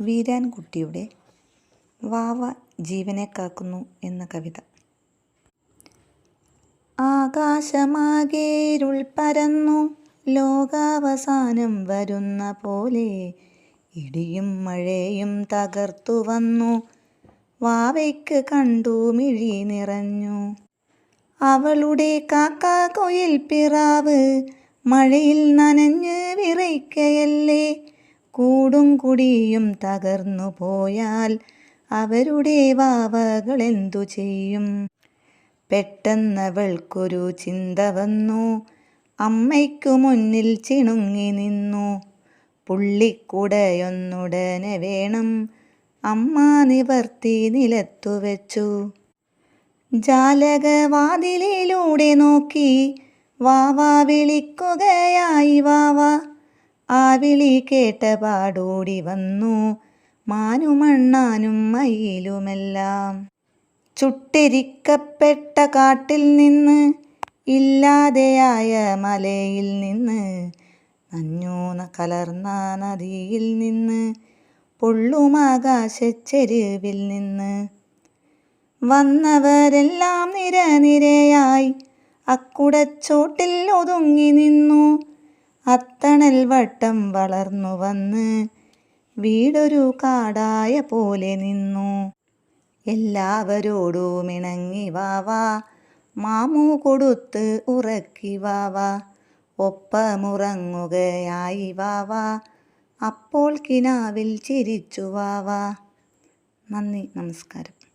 വീരാൻകുട്ടിയുടെ വാവ ജീവനെ കാക്കുന്നു എന്ന കവിത. ആകാശമാകെ ഇരുൾ പരന്നു ലോകാവസാനം വരുന്ന പോലെ ഇടിയും മഴയും തകർത്തു വന്നു. വാവയ്ക്ക് കണ്ടു മിഴി നിറഞ്ഞു. അവളുടെ കാക്ക കൊയിൽ പിറാവ് മഴയിൽ നനഞ്ഞ് വിറയ്ക്കയല്ലേ കൂടും കുടിയും തകർന്നു പോയാൽ അവരുടെ വാവകൾ എന്തു ചെയ്യും? പെട്ടെന്നവൾക്കൊരു ചിന്ത വന്നു. അമ്മയ്ക്കു മുന്നിൽ ചിണുങ്ങി നിന്നു. പുള്ളിക്കുടയൊന്നുടനെ വേണം. അമ്മ നിവർത്തി നിലത്തു വെച്ചു. ജാലകവാതിലിലൂടെ നോക്കി. വാവ വിളിക്കുകയായി വാവ. ആ വിളി കേട്ട പാടോടി വന്നു. മാനുമണ്ണാനും മയിലുമെല്ലാം. ചുട്ടിരിക്കപ്പെട്ട കാട്ടിൽ നിന്ന് ഇല്ലാതെയായ മലയിൽ നിന്ന് നഞ്ഞൂന കലർന്ന നദിയിൽ നിന്ന് പൊള്ളുമാകാശച്ചെരുവിൽ നിന്ന്. വന്നവരെല്ലാം നിരനിരയായി അക്കുടച്ചോട്ടിൽ ഒതുങ്ങി നിന്നു. അത്തണൽ വട്ടം വളർന്നു വന്ന് വീടൊരു കാടായ പോലെ നിന്നു. എല്ലാവരോടും ഇണങ്ങി വാവാ മാമു കൊടുത്ത് ഉറക്കി വാവാ ഒപ്പമുറങ്ങുകയായി വാവാ അപ്പോൾ കിനാവിൽ ചിരിച്ചു വാവാ നന്ദി നമസ്കാരം.